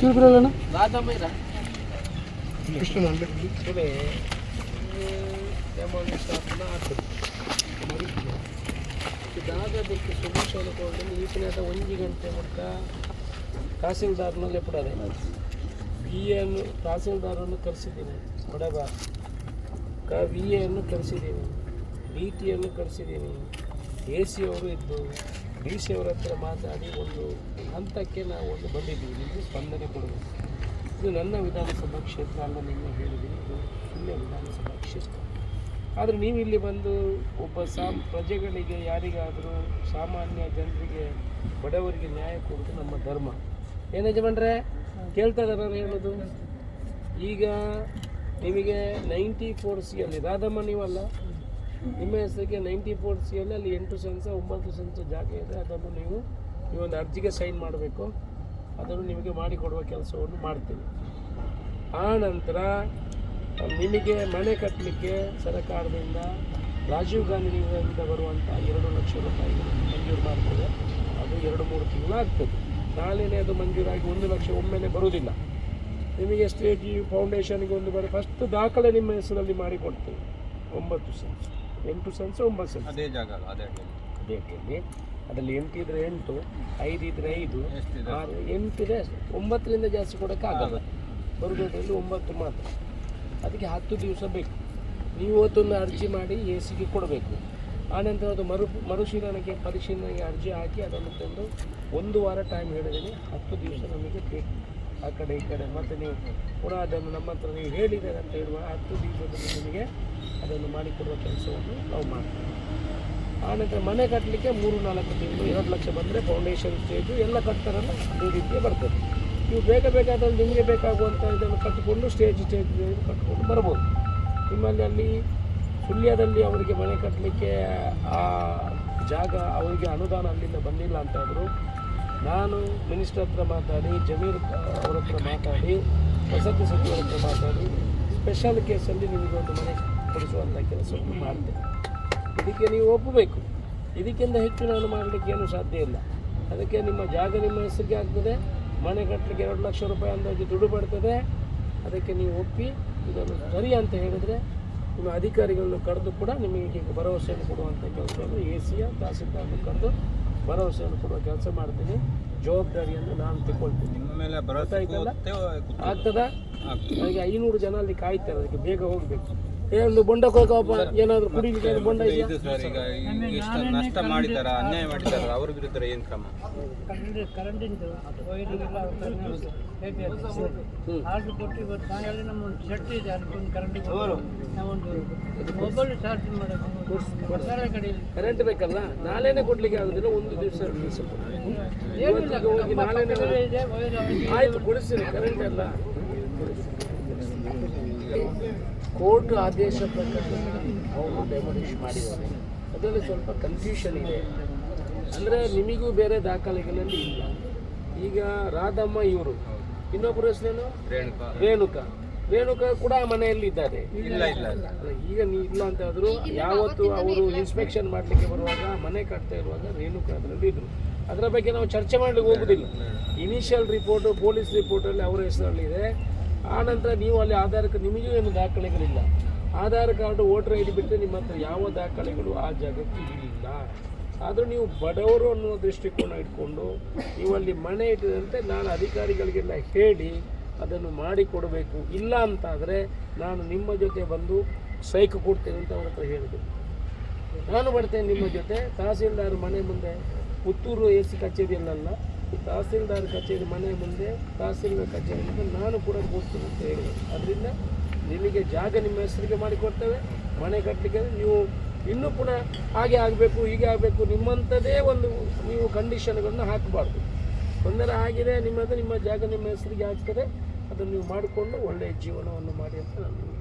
ತಿಳ್ಬಿಡಲ್ಲ ಗಂಟೆ ಮುಟ್ಟ ತಹಸೀಲ್ದಾರ್ನಲ್ಲಿ ಬಿಡದೆ ವಿ ಎನ್ನು ತಹಸೀಲ್ದಾರನ್ನು ಕರೆಸಿದ್ದೀನಿ. ಕೊಡಬಾರ ವಿ ಎನ್ನು ಕರೆಸಿದ್ದೀನಿ. ಡಿ ಟಿಯನ್ನು ಕಳಿಸಿದ್ದೀನಿ ಎ ಸಿ ಅವರು ಇದ್ದು ಡಿ ಸಿ ಅವರ ಹತ್ರ ಮಾತಾಡಿ ಒಂದು ಹಂತಕ್ಕೆ ನಾವು ಒಂದು ಬಂದಿದ್ದೀವಿ. ನಿಮಗೆ ಸ್ಪಂದನೆ ಕೊಡಬೇಕು ಇದು ನನ್ನ ವಿಧಾನಸಭಾ ಕ್ಷೇತ್ರ ಅಲ್ಲ ನಿಮಗೆ ಹೇಳಿದ್ದೀನಿ. ಇದು ಇಲ್ಲೇ ವಿಧಾನಸಭಾ ಕ್ಷೇತ್ರ. ಆದರೆ ನೀವು ಇಲ್ಲಿ ಬಂದು ಒಬ್ಬ ಸಾಮ್ ಪ್ರಜೆಗಳಿಗೆ ಯಾರಿಗಾದರೂ ಸಾಮಾನ್ಯ ಜನರಿಗೆ ಬಡವರಿಗೆ ನ್ಯಾಯ ಕೊಡೋದು ನಮ್ಮ ಧರ್ಮ. ಏನು ಯಜಮಾನ್ರೆ? ಕೇಳ್ತಾ ಇದ್ದಾರೆ ನಾನು ಹೇಳೋದು? ಈಗ ನಿಮಗೆ ನೈಂಟಿ ಫೋರ್ ಸಿ ಅಲ್ಲಿ ರಾಧಮ್ಮ ನೀವಲ್ಲ? ನಿಮ್ಮ ಹೆಸರಿಗೆ ನೈಂಟಿ ಫೋರ್ ಸಿ ಅಲ್ಲಿ ಅಲ್ಲಿ ಎಂಟು ಸೆನ್ಸ ಒಂಬತ್ತು ಸೆನ್ಸ ಜಾಗ ಇದೆ. ಅದನ್ನು ನೀವು ನೀವೊಂದು ಅರ್ಜಿಗೆ ಸೈನ್ ಮಾಡಬೇಕು. ಅದನ್ನು ನಿಮಗೆ ಮಾಡಿಕೊಡುವ ಕೆಲಸವನ್ನು ಮಾಡ್ತೀವಿ. ಆ ನಂತರ, ನಿಮಗೆ ಮನೆ ಕಟ್ಟಲಿಕ್ಕೆ ಸರ್ಕಾರದಿಂದ ರಾಜೀವ್ ಗಾಂಧಿಯಿಂದ ಬರುವಂಥ ಎರಡು ಲಕ್ಷ ರೂಪಾಯಿ ಮಂಜೂರು ಮಾಡ್ತದೆ ಅದು ಎರಡು ಮೂರು ತಿಂಗಳು ಆಗ್ತದೆ ನಾಳೆನೇ ಅದು ಮಂಜೂರಾಗಿ ಒಂದು ಲಕ್ಷ ಒಮ್ಮೆಲೆ ಬರುವುದಿಲ್ಲ. ನಿಮಗೆ ಸ್ಟೇಟ್ ಫೌಂಡೇಶನ್ಗೆ ಒಂದು ಬರೋ ಫಸ್ಟ್ ದಾಖಲೆ ನಿಮ್ಮ ಹೆಸರಲ್ಲಿ ಮಾಡಿಕೊಡ್ತೇವೆ ಒಂಬತ್ತು ಸೆನ್ಸ್ ಎಂಟು ಸೆನ್ಸ್ ಒಂಬತ್ತು ಸೆನ್ಸ್. ಅದೇ ಜಾಗ ಅದೇ ಅದೇ ಅಡಿಯಲ್ಲಿ ಅದರಲ್ಲಿ ಎಂಟು ಇದ್ರೆ ಎಂಟು ಐದು ಇದ್ರೆ ಐದು? ಆರು ಎಂಟು ಇದೆ ಒಂಬತ್ತರಿಂದ ಜಾಸ್ತಿ ಕೊಡೋಕ್ಕೆ ಆಗಲ್ಲ. ಬರುವುದರಲ್ಲಿ ಒಂಬತ್ತು ಮಾತ್ರ. ಅದಕ್ಕೆ ಹತ್ತು ದಿವಸ ಬೇಕು. ನೀವು ಇವತ್ತೊಂದು ಅರ್ಜಿ ಮಾಡಿ ಎ ಸಿಗೆ ಕೊಡಬೇಕು ಆನಂತರ ಅದು ಮರು ಮರುಶೀಲನೆಗೆ ಪರಿಶೀಲನೆಗೆ ಅರ್ಜಿ ಹಾಕಿ ಅದನ್ನು ತಂದು ಒಂದು ವಾರ ಟೈಮ್ ಹೇಳಿದ್ದೀನಿ ಹತ್ತು ದಿವಸ ನಮಗೆ ಬೇಕು. ಆ ಕಡೆ ಈ ಕಡೆ. ಮತ್ತು ನೀವು ಪುನಃ ಅದನ್ನು ನಮ್ಮ ಹತ್ರ ನೀವು ಹೇಳಿದ್ದೇನೆ ಅಂತ ಹೇಳುವ ಹತ್ತು ದಿವಸದಲ್ಲಿ ನಿಮಗೆ ಅದನ್ನು ಮಾಡಿಕೊಡುವ ಕೆಲಸವನ್ನು ನಾವು ಮಾಡ್ತೀವಿ. ಆನಂತರ ಮನೆ ಕಟ್ಟಲಿಕ್ಕೆ ಮೂರು ನಾಲ್ಕು ತಿಂಗಳು, ಎರಡು ಲಕ್ಷ ಬಂದರೆ ಫೌಂಡೇಶನ್ ಸ್ಟೇಜು ಎಲ್ಲ ಕಟ್ತಾರಲ್ಲ, ಅದೇ ರೀತಿಯ ಬರ್ತದೆ. ನೀವು ಬೇಗ ಅದನ್ನು ನಿಮಗೆ ಬೇಕಾಗುವಂಥ ಇದನ್ನು ಕಟ್ಟಿಕೊಂಡು ಸ್ಟೇಜ್ ಸ್ಟೇಜ್ ಕಟ್ಟಿಕೊಂಡು ಬರ್ಬೋದು. ನಿಮ್ಮಲ್ಲಿ ಅಲ್ಲಿ ಸುಳ್ಯದಲ್ಲಿ ಅವರಿಗೆ ಮನೆ ಕಟ್ಟಲಿಕ್ಕೆ, ಆ ಜಾಗ ಅವರಿಗೆ ಅನುದಾನ ಅಲ್ಲಿಂದ ಬಂದಿಲ್ಲ ಅಂತಾದರೂ ನಾನು ಮಿನಿಸ್ಟರ್ ಹತ್ರ ಮಾತಾಡಿ, ಜಮೀರ್ ಅವ್ರ ಹತ್ರ ಮಾತಾಡಿ, ವಸತಿ ಸಚಿವರ ಹತ್ರ ಮಾತಾಡಿ ಸ್ಪೆಷಲ್ ಕೇಸಲ್ಲಿ ನಿಮಗೆ ಒಂದು ಮನೆ ಕೊಡಿಸುವಂಥ ಕೆಲಸವನ್ನು ಮಾಡಿದೆ ಇದಕ್ಕೆ ನೀವು ಒಪ್ಪಬೇಕು. ಇದಕ್ಕಿಂತ ಹೆಚ್ಚು ನಾನು ಮಾಡಲಿಕ್ಕೆ ಏನು ಸಾಧ್ಯ ಇಲ್ಲ. ಅದಕ್ಕೆ ನಿಮ್ಮ ಜಾಗ ನಿಮ್ಮ ಹೆಸರಿಗೆ ಆಗ್ತದೆ. ಮನೆ ಕಟ್ಟಲಿಕ್ಕೆ ಎರಡು ಲಕ್ಷ ರೂಪಾಯಿ ಅಂದಾಜು ದುಡ್ಡು ಬರ್ತದೆ. ಅದಕ್ಕೆ ನೀವು ಒಪ್ಪಿ, ಇದನ್ನು ಸರಿ ಅಂತ ಹೇಳಿದರೆ ನಿಮ್ಮ ಅಧಿಕಾರಿಗಳನ್ನು ಕರೆದು ಕೂಡ ನಿಮಗೆ ಭರವಸೆಯನ್ನು ಕೊಡುವಂಥ ಕೆಲಸವನ್ನು ಎ ಸಿಯ ತಹಸೀಲ್ದಾರನ್ನು ಕರೆದು ಭರವಸೆಯನ್ನು ಕೊಡುವ ಕೆಲಸ ಮಾಡ್ತೀನಿ. ಜವಾಬ್ದಾರಿಯನ್ನು ನಾನು ತಗೊಳ್ತೀನಿ ಆಗ್ತದ? ನನಗೆ ಐನೂರು ಜನ ಅಲ್ಲಿ ಕಾಯ್ತಾರೆ ಅದಕ್ಕೆ ಬೇಗ ಹೋಗಬೇಕು. ಒಂದು ಬೊಂಡ ಹೋಗಪ್ಪ ಏನಾದ್ರು ಕುಡಿಲಿಕ್ಕೆ ಬೊಂಡ ಇದೆಯಾ? ಇದು ಸರ್. ಈಗ ಈ- ಎಷ್ಟು ನಷ್ಟ ಮಾಡಿದಾರ ಅನ್ಯಾಯ ಮಾಡಿದಾರ ಅವ್ರ ವಿರುದ್ಧ ಏನು ಕ್ರಮ? ಕರೆಂಟಿಂದು ಆರ್ಡರ್ ಕೊಟ್ಟು ಇವತ್ತು ಶೆಟ್ ಇದೆ ಅದಕ್ಕೊಂದು ಕರೆಂಟಿಗೆ ನಾವೊಂದು ಮೊಬೈಲ್ ಚಾರ್ಜ್ ಮಾಡೋದು ಕರೆಂಟ್ ಬೇಕಲ್ಲ? ನಾಳೆನೇ ಕೊಡ್ಲಿಕ್ಕೆ ಆಗುದಿಲ್ಲ ಒಂದು ದಿವಸ ಹೋಗಿ ನಾಳೆನೇ ಆಯ್ತು ಕೊಡಿಸ್ತೀನಿ ಕರೆಂಟ್ ಎಲ್ಲ. ಕೋರ್ಟ್ ಆದೇಶ ಪ್ರಕಾರ ಅವರು ಡೆಮೊಲಿಷ್ ಮಾಡಿದ್ದಾರೆ. ಅದರಲ್ಲಿ ಸ್ವಲ್ಪ ಕನ್ಫ್ಯೂಷನ್ ಇದೆ. ಅಂದರೆ ನಿಮಗೂ ಬೇರೆ ದಾಖಲೆಗಳಲ್ಲಿ ಇಲ್ಲ. ಈಗ ರಾಧಮ್ಮ ಇವರು. ಇನ್ನೊಬ್ಬರ ಹೆಸರೇನು? ರೇಣುಕಾ. ರೇಣುಕಾ. ರೇಣುಕಾ ಕೂಡ ಮನೆಯಲ್ಲಿ ಇದ್ದಾರೆ. ಇಲ್ಲ ಇಲ್ಲ ಇಲ್ಲ. ಈಗ ನೀ ಇಲ್ಲ ಅಂತ ಆದರೂ ಯಾವತ್ತು ಅವರು ಇನ್ಸ್ಪೆಕ್ಷನ್ ಮಾಡಲಿಕ್ಕೆ ಬರುವಾಗ ಮನೆ ಕಟ್ತಾ ಇರುವಾಗ ರೇಣುಕಾ ಅದರಲ್ಲಿ ಇದ್ರು. ಅದರ ಬಗ್ಗೆ ನಾವು ಚರ್ಚೆ ಮಾಡಲಿಕ್ಕೆ ಹೋಗುದಿಲ್ಲ. ಇನಿಷಿಯಲ್ ರಿಪೋರ್ಟು ಪೊಲೀಸ್ ರಿಪೋರ್ಟಲ್ಲಿ ಅವರ ಹೆಸರಲ್ಲಿದೆ ಆ ನಂತರ ನೀವು ಅಲ್ಲಿ ಆಧಾರ್ ಕಾರ್ಡ್ ನಿಮಗೂ ಏನು ದಾಖಲೆಗಳಿಲ್ಲ. Aadhaar card, voter I D ಬಿಟ್ಟರೆ ನಿಮ್ಮ ಹತ್ರ ಯಾವ ದಾಖಲೆಗಳು ಆ ಜಾಗಕ್ಕೆ ಇಲ್ಲ. ಆದರೂ ನೀವು ಬಡವರು ಅನ್ನೋ ದೃಷ್ಟಿಕೋನ ಇಟ್ಕೊಂಡು ನೀವು ಅಲ್ಲಿ ಮನೆ ಇಟ್ಟಿದಂತೆ ನಾನು ಅಧಿಕಾರಿಗಳಿಗೆಲ್ಲ ಹೇಳಿ ಅದನ್ನು ಮಾಡಿಕೊಡಬೇಕು. ಇಲ್ಲ ಅಂತಾದರೆ ನಾನು ನಿಮ್ಮ ಜೊತೆ ಬಂದು ಸೈಕ್ ಕೊಡ್ತೇನೆ ಅಂತ ಅವ್ರ ಹತ್ರ ಹೇಳಿದೆ. ನಾನು ಬರ್ತೇನೆ ನಿಮ್ಮ ಜೊತೆ, ತಹಸೀಲ್ದಾರ್ ಮನೆ ಮುಂದೆ, ಪುತ್ತೂರು ಎ ಸಿ ಕಚೇರಿಯಲ್ಲ ಈ ತಹಸೀಲ್ದಾರ್ ಕಚೇರಿ ಮನೆ ಮುಂದೆ, ತಹಸೀಲ್ದಾರ್ ಕಚೇರಿ ಮುಂದೆ ನಾನು ಕೂಡ ಕೂರ್ತೀನಿ ಅಂತ ಹೇಳಿದೆ ಅದರಿಂದ ನಿಮಗೆ ಜಾಗ ನಿಮ್ಮ ಹೆಸರಿಗೆ ಮಾಡಿಕೊಡ್ತೇವೆ ಮನೆ ಕಟ್ಟಲಿಕ್ಕೆ ನೀವು ಇನ್ನೂ ಕೂಡ ಹಾಗೆ ಆಗಬೇಕು, ಹೀಗೆ ಆಗಬೇಕು ನಿಮ್ಮಂಥದ್ದೇ ಒಂದು ನೀವು ಕಂಡೀಷನ್ಗಳನ್ನು ಹಾಕಬಾರ್ದು. ತೊಂದರೆ ಆಗಿದೆ ನಿಮ್ಮದು ನಿಮ್ಮ ಜಾಗ ನಿಮ್ಮ ಹೆಸರಿಗೆ ಆಗ್ತದೆ ಅದನ್ನು ನೀವು ಮಾಡಿಕೊಂಡು ಒಳ್ಳೆಯ ಜೀವನವನ್ನು ಮಾಡಿ ಅಂತ ನಾನು